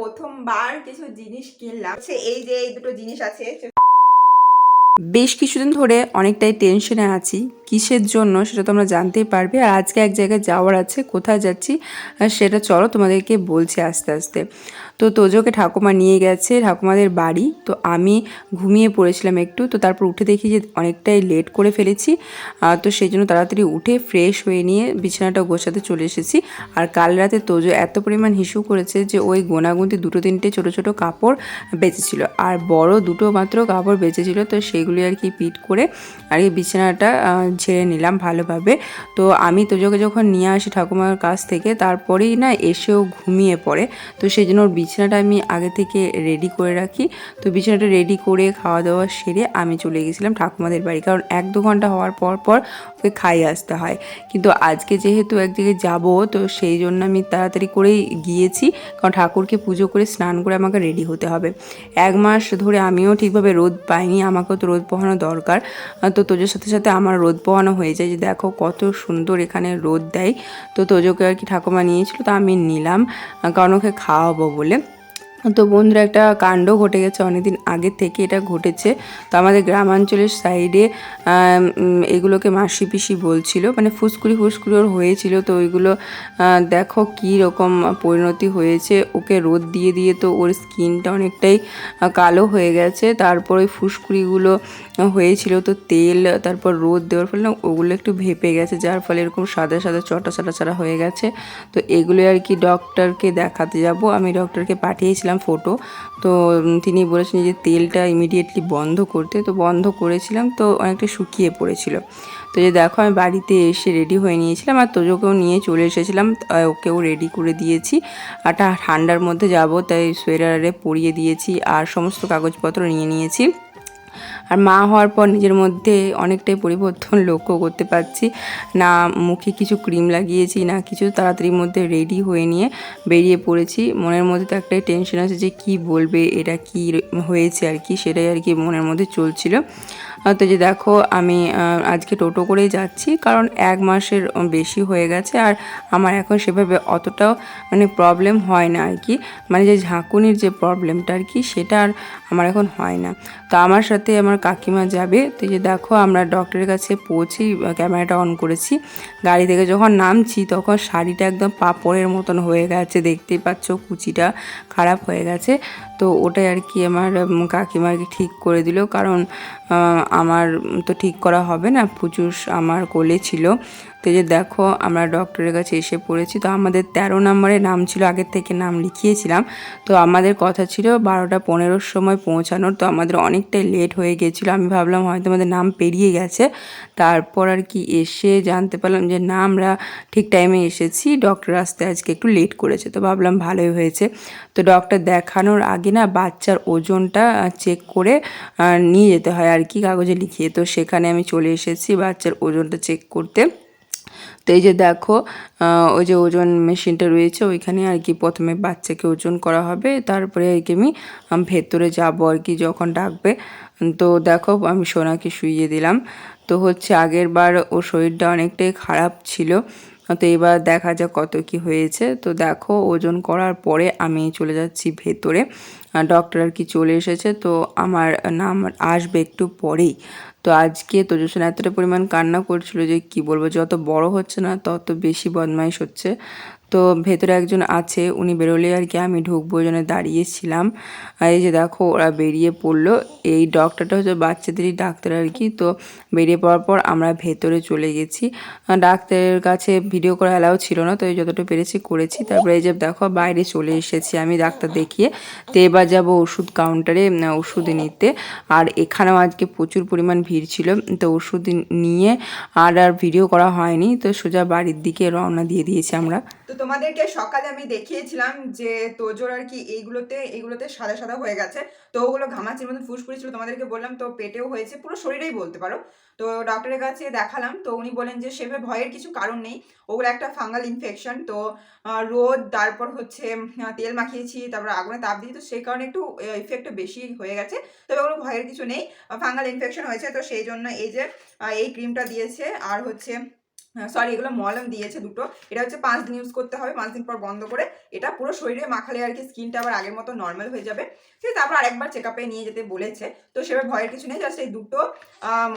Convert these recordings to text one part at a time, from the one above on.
প্রথমবার কিছু জিনিস কিনলাম। হচ্ছে এই যে এই দুটো জিনিস আছে বেশ কিছুদিন ধরে অনেকটাই টেনশনে আছি। কিসের জন্য সেটা তোমরা জানতেই পারবে। আর আজকে এক জায়গায় যাওয়ার আছে, কোথায় যাচ্ছি সেটা চলো তোমাদেরকে বলছি আস্তে আস্তে। তো তোজোকে ঠাকুমা নিয়ে গেছে, ঠাকুমাদের বাড়ি। তো আমি ঘুমিয়ে পড়েছিলাম একটু, তো তারপর উঠে দেখি যে অনেকটাই লেট করে ফেলেছি। তো সেই জন্য তাড়াতাড়ি উঠে ফ্রেশ হয়ে নিয়ে বিছানাটা গোছাতে চলে এসেছি। আর কাল রাতে তোজো এত পরিমাণ হিসু করেছে যে ওই গোনাগুনতি দুটো তিনটে ছোট ছোট কাপড় বেঁচেছিল। আর বড় দুটো মাত্র কাপড় বেঁচেছিল, তো সেগুলি আর কি পিট করে আর কি বিছানাটা ঝেড়ে নিলাম ভালোভাবে। তো আমি তোজোকে যখন নিয়ে আসি ঠাকুমার কাছ থেকে, তারপরেই না এসেও ঘুমিয়ে পড়ে। তো সেই জন্য ওর বিছানাটা আমি আগে থেকে রেডি করে রাখি। তো বিছানাটা রেডি করে খাওয়া দাওয়া সেরে আমি চলে গেছিলাম ঠাকুমাদের বাড়ি। কারণ এক দু ঘণ্টা হওয়ার পর পর ওকে খাইয়ে আসতে হয়। কিন্তু আজকে যেহেতু এক জায়গায় যাব, তো সেই জন্য আমি তাড়াতাড়ি করেই গিয়েছি। কারণ ঠাকুরকে পুজো করে স্নান করে আমাকে রেডি হতে হবে। এক মাস ধরে আমিও ঠিকভাবে রোদ পাইনি, আমাকেও তো রোদ পোহানো দরকার। তো তোজোর সাথে সাথে আমার রোদ পোহানো হয়ে যায় যে দেখো কত সুন্দর এখানে রোদ দেয়। তো তোজোকে আর কি ঠাকুমা নিয়েছিল, তো আমি নিলাম কারণ ওকে খাওয়াবো বলে। তো বন্ধুরা, একটা কাণ্ড ঘটে গেছে অনেকদিন আগের থেকে, এটা ঘটেছে। তো আমাদের গ্রামাঞ্চলের সাইডে এগুলোকে মাসি পিসি বলছিল মানে ফুসকুড়ি ফুসকুড়ি ওর হয়েছিল। তো ওইগুলো দেখো কী রকম পরিণতি হয়েছে। ওকে রোদ দিয়ে দিয়ে তো ওর স্কিনটা অনেকটাই কালো হয়ে গেছে। তারপর ওই ফুসকুড়িগুলো হয়েছিল তো তেল, তারপর রোদ দেওয়ার ফলে না ওগুলো একটু ভেপে গেছে, যার ফলে এরকম সাদা সাদা চটা সাদা সাদা হয়ে গেছে। তো এগুলো আর কি ডক্টরকে দেখাতে যাব। আমি ডক্টরকে পাঠিয়েছিলাম ফটো তো তিনি বলেছেন যে তেলটা ইমিডিয়েটলি বন্ধ করতে। তো বন্ধ করেছিলাম, তো অনেকটা শুকিয়ে পড়েছিল। তো যে দেখো, আমি বাড়িতে এসে রেডি হয়ে নিয়েছিলাম আর তোজোকেও নিয়ে চলে এসেছিলাম। ওকেও রেডি করে দিয়েছি। আর ঠান্ডার মধ্যে যাব, তাই সোয়েটারে পরিয়ে দিয়েছি। আর সমস্ত কাগজপত্র নিয়ে নিয়েছি। আর মা হওয়ার পর নিজের মধ্যে অনেকটাই পরিবর্তন লক্ষ্য করতে পারছি। না মুখে কিছু ক্রিম লাগিয়েছি, না কিছু তাড়াতাড়ির মধ্যে রেডি হয়ে নিয়ে বেরিয়ে পড়েছি। মনের মধ্যে তো একটাই টেনশন আছে যে কি বলবে, এটা কি হয়েছে আর কি, সেটাই আর কি মনের মধ্যে চলছিল। তো যে দেখো আমি আজকে টোটো করেই যাচ্ছি কারণ এক মাসের বেশি হয়ে গেছে আর আমার এখন সেভাবে অতটাও মানে প্রবলেম হয় না আর কি। মানে যে ঝাঁকুনির যে প্রবলেমটা আর কি সেটা আর আমার এখন হয় না। তো আমার সাথে আমার কাকিমা যাবে তো যে দেখো আমরা ডক্টরের কাছে পৌঁছেই ক্যামেরাটা অন করেছি। গাড়ি থেকে যখন নামছি তখন শাড়িটা একদম পাপড়ের মতন হয়ে গেছে দেখতেই পাচ্ছ কুচিটা খারাপ হয়ে গেছে। তো ওটাই আর কি আমার উম, কাকিমা আর কি ঠিক করে দিল কারণ আমার তো ঠিক করা হবে না। ফুচুস আমার কোলে ছিল। তো যে দেখো, আমরা ডক্টরের কাছে এসে পড়েছি। তো আমাদের তেরো নম্বরে নাম ছিল, আগের থেকে নাম লিখিয়েছিলাম। তো আমাদের কথা ছিল বারোটা পনেরোর সময় পৌঁছানোর। তো আমাদের অনেকটাই লেট হয়ে গেছিল। আমি ভাবলাম হয়তো আমাদের নাম পেরিয়ে গেছে। তারপর আর কি এসে জানতে পারলাম যে, না, আমরা ঠিক টাইমে এসেছি। ডক্টর আসতে আজকে একটু লেট করেছে। তো ভাবলাম ভালোই হয়েছে। তো ডক্টর দেখানোর আগে না বাচ্চার ওজনটা চেক করে নিয়ে যেতে হয় আর কি কাগজে লিখিয়ে। তো সেখানে আমি চলে এসেছি বাচ্চার ওজনটা চেক করতে। তো এই যে দেখো ওই যে ওজন মেশিনটা রয়েছে, ওইখানে আর কি প্রথমে বাচ্চাকে ওজন করা হবে, তারপরে আর কি আমি, ভেতরে যাব আর কি যখন ডাকবে। তো দেখো, আমি সোনাকে শুইয়ে দিলাম। তো হচ্ছে আগের বার ওর শরীরটা অনেকটাই খারাপ ছিল। তো এবার দেখা যাক কত কি হয়েছে। তো দেখো, ওজন করার পরে আমি চলে যাচ্ছি ভেতরে। ডক্টর আর কি চলে এসেছে। তো আমার নাম আসবে একটু পরেই। তো আজকে তোজসন এতটা পরিমাণ কান্না করছিল যে কি বলব, যত বড় হচ্ছে না, তত বেশি বদমাইশ হচ্ছে। তো ভেতরে একজন আছে, উনি বেরোলে আর কি আমি ঢুকবো, ওই জন্য দাঁড়িয়েছিলাম আর এই যে দেখো, ওরা বেরিয়ে পড়ল। এই ডক্টরটা হচ্ছে বাচ্চাদেরই ডাক্তার আর কি। তো বেরিয়ে পড়ার পর আমরা ভেতরে চলে গেছি। ডাক্তারের কাছে ভিডিও করা অ্যালাউ ছিল না, তো এই যতটা পেরেছি করেছি। তারপরে এই যে দেখো, বাইরে চলে এসেছি আমি ডাক্তার দেখিয়ে। তো এবার যাব ওষুধ কাউন্টারে ওষুধ নিতে। আর এখানেও আজকে প্রচুর পরিমাণ ভিড় ছিল। তো ওষুধ নিয়ে আর আর ভিডিও করা হয়নি। তো সোজা বাড়ির দিকে রওনা দিয়ে দিয়েছি আমরা। তো তোমাদেরকে সকালে আমি দেখিয়েছিলাম যে তোজোর আর কি এইগুলোতে এইগুলোতে সাদা সাদা হয়ে গেছে। তো ওগুলো ঘামাচির মধ্যে ফুসফুস ছিল, তোমাদেরকে বললাম তো পেটেও হয়েছে, পুরো শরীরেই বলতে পারো। তো ডক্টরের কাছে দেখালাম, তো উনি বলেন যে সেভাবে ভয়ের কিছু কারণ নেই, ওগুলো একটা ফাঙ্গাল ইনফেকশন তো রোদ, তারপর হচ্ছে তেল মাখিয়েছি, তারপর আগুনে তাপ দিয়েছি, তো সেই কারণে একটু ইফেক্টটা বেশি হয়ে গেছে। তবে ওগুলো ভয়ের কিছু নেই ফাঙ্গাল ইনফেকশন হয়েছে, তো সেই জন্য এই যে এই ক্রিমটা দিয়েছে, আর হচ্ছে সরি এগুলো মলম দিয়েছে দুটো। এটা হচ্ছে পাঁচ দিন ইউজ করতে হবে, পাঁচ দিন পর বন্ধ করে। এটা পুরো শরীরে মাখালে আর কি স্কিনটা আবার আগের মতো নর্মাল হয়ে যাবে। ঠিক আছে তারপর আরেকবার চেক আপে নিয়ে যেতে বলেছে। তো সেভাবে ভয়ের কিছু নেই জাস্ট এই দুটো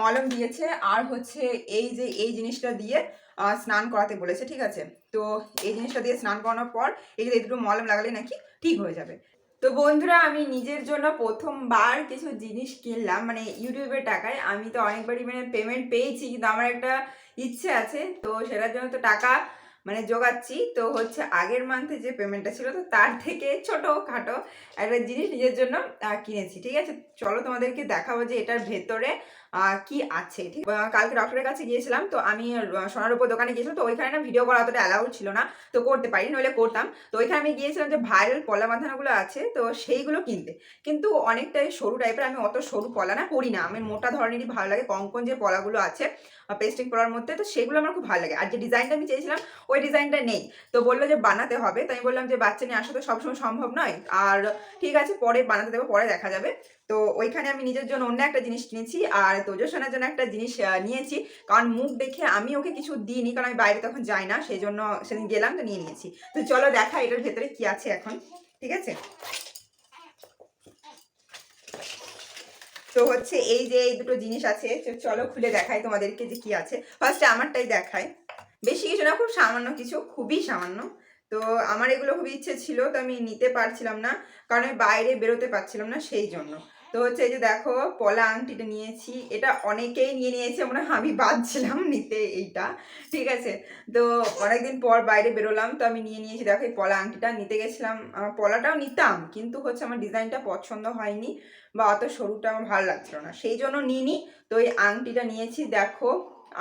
মলম দিয়েছে। আর হচ্ছে এই যে, এই জিনিসটা দিয়ে স্নান করাতে বলেছে, ঠিক আছে? তো এই জিনিসটা দিয়ে স্নান করানোর পর, এই যে এই দুটো মলম লাগালে নাকি ঠিক হয়ে যাবে। তো বন্ধুরা, আমি নিজের জন্য প্রথমবার কিছু জিনিস কিনলাম মানে ইউটিউবের টাকায়। আমি তো অনেকবারই মানে পেমেন্ট পেয়েছি, কিন্তু আমার একটা ইচ্ছে আছে, তো সেটার জন্য তো টাকা মানে জোগাচ্ছি। তো হচ্ছে আগের মান্থে যে পেমেন্টটা ছিল, তো তার থেকে ছোট খাটো একটা জিনিস নিজের জন্য কিনেছি, ঠিক আছে? চলো তোমাদেরকে দেখাবো যে এটার ভেতরে কি আছে, ঠিক? কালকে ডক্টরের কাছে গিয়েছিলাম, তো আমি সোনার উপর দোকানে গিয়েছিলাম, তো ওইখানে না ভিডিও করা অতটা অ্যালাউড ছিল না, তো করতে পারি নইলে করতাম। তো ওইখানে আমি গিয়েছিলাম যে ভাইরাল পলা বাঁধানোগুলো আছে, তো সেইগুলো কিনতে। কিন্তু অনেকটাই সরু টাইপের আমি অত সরু পলা না করি না, আমি মোটা ধরনেরই ভালো লাগে কঙ্কন যে পলাগুলো আছে পেস্টিং পলার মধ্যে, তো সেগুলো আমার খুব ভালো লাগে। আর যে ডিজাইনটা আমি চেয়েছিলাম, ওই ডিজাইনটা নেই। তো বলল যে বানাতে হবে, তো আমি বললাম যে বাচ্চা নিয়ে আসা তো সবসময় সম্ভব নয়, আর ঠিক আছে, পরে বানাতে দেবো, পরে দেখা যাবে। তো ওইখানে আমি নিজের জন্য অন্য একটা জিনিস কিনেছি আর তোজসোনার জন্য একটা জিনিস নিয়েছি। কারণ মুখ দেখে আমি ওকে কিছু দিইনি, কারণ আমি বাইরে তখন যাই না সেই জন্য সেদিন গেলাম তো নিয়ে নিয়েছি। তো চলো দেখা এটার ভেতরে কি আছে এখন, ঠিক আছে? তো হচ্ছে এই যে এই দুটো জিনিস আছে চলো খুলে দেখাই তোমাদেরকে যে কি আছে। ফার্স্টে আমারটাই দেখাই। বেশি কিছু না, খুব সামান্য কিছু, খুবই সামান্য। তো আমার এগুলো খুব ইচ্ছে ছিল, তো আমি নিতে পারছিলাম না, কারণ আমি বাইরে বেরোতে পারছিলাম না সেই জন্য। তো হচ্ছে এই যে দেখো, পলা আংটিটা নিয়েছি, এটা অনেকেই নিয়ে নিয়েছে, মনে আমি বাদছিলাম নিতে এইটা, ঠিক আছে? তো অনেকদিন পর বাইরে বেরোলাম, তো আমি নিয়ে নিয়েছি, দেখো এই পলা আংটিটা, নিতে গেছিলাম আমার পলাটাও নিতাম, কিন্তু হচ্ছে আমার ডিজাইনটা পছন্দ হয়নি বা অত সরুটা আমার ভালো লাগছিল না। সেই জন্য নিইনি, তো এই আংটিটা নিয়েছি, দেখো,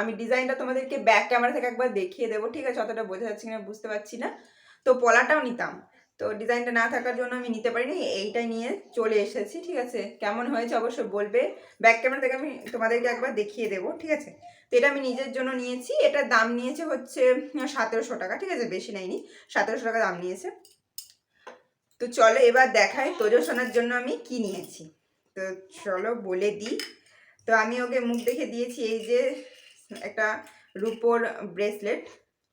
আমি ডিজাইনটা তোমাদেরকে ব্যাক ক্যামেরা থেকে একবার দেখিয়ে দেবো, ঠিক আছে? অতটা বোঝা যাচ্ছে কিনা, বুঝতে পারছি না। তো পলাটাও নিতাম। তো ডিজাইনটা না থাকার জন্য আমি নিতে পারিনি, এইটাই নিয়ে চলে এসেছি, ঠিক আছে? কেমন হয়েছে অবশ্যই বলবে, ব্যাক ক্যামেরা থেকে আমি তোমাদেরকে একবার দেখিয়ে দেবো, ঠিক আছে? তো এটা আমি নিজের জন্য নিয়েছি, এটার দাম নিয়েছে হচ্ছে সতেরোশো টাকা, ঠিক আছে? বেশি নেয়নি, সতেরোশো টাকা দাম নিয়েছে। তো চলো এবার দেখাই, তোজো সোনার জন্য আমি কি নিয়েছি। তো চলো বলে দিই। তো আমি ওকে মুখ দেখে দিয়েছি, এই যে একটা রুপোর ব্রেসলেট,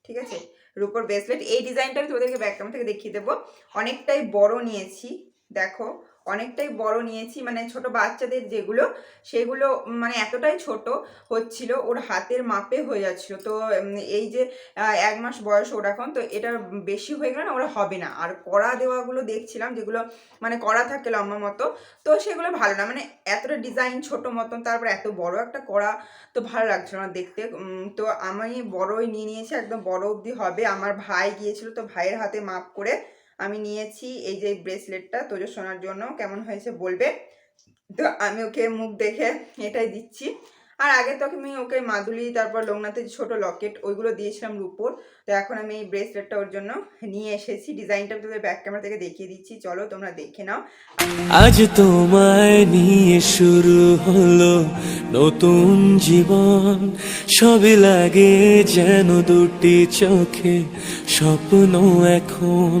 ঠিক আছে? রুপোর ব্রেসলেট এই ডিজাইনটা আমি তোমাদেরকে ব্যাকগ্রাউন্ড থেকে দেখিয়ে দেবো। অনেকটাই বড় নিয়েছি। দেখো অনেকটাই বড় নিয়েছি মানে ছোট বাচ্চাদের যেগুলো, সেগুলো মানে এতটাই ছোট হচ্ছিল, ওর হাতের মাপে হয়ে যাচ্ছিল। তো এই যে এক মাস বয়স ওর এখন, তো এটা বেশি হয়ে গেলে না ওরা হবে না। আর কড়া দেওয়াগুলো দেখছিলাম, যেগুলো মানে কড়া থাকে লম্বা মতো, তো সেগুলো ভালো না। মানে এতটা ডিজাইন ছোট মতন, তারপর এত বড় একটা কড়া তো ভালো লাগছিল না দেখতে। তো আমি বড়ই নিয়ে নিয়েছি, একদম বড় অবধি হবে। আমার ভাই গিয়েছিল তো ভাইয়ের হাতে মাপ করে আমি নিয়েছি এই যে ব্রেসলেটটা তোজো শোনার জন্য, কেমন হয়েছে বলবে? তো আমি ওকে মুখ দেখে এটাই দিচ্ছি। আর আগে তো আমি ওকে মাদুলি, তারপর লোকনাথের যে ছোট লকেট, ওইগুলো দিয়েছিলাম রুপোর। তো এখন আমি এই ব্রেসলেটটা ওর জন্য নিয়ে এসেছি। ডিজাইনটা তোদের ব্যাক ক্যামেরা থেকে দেখিয়ে দিচ্ছি। চলো তোমরা দেখে নাও। আজ তোমায় নিয়ে শুরু হলো নতুন জীবন। সবে লাগে যেন দুটি চোখে স্বপ্ন এখন।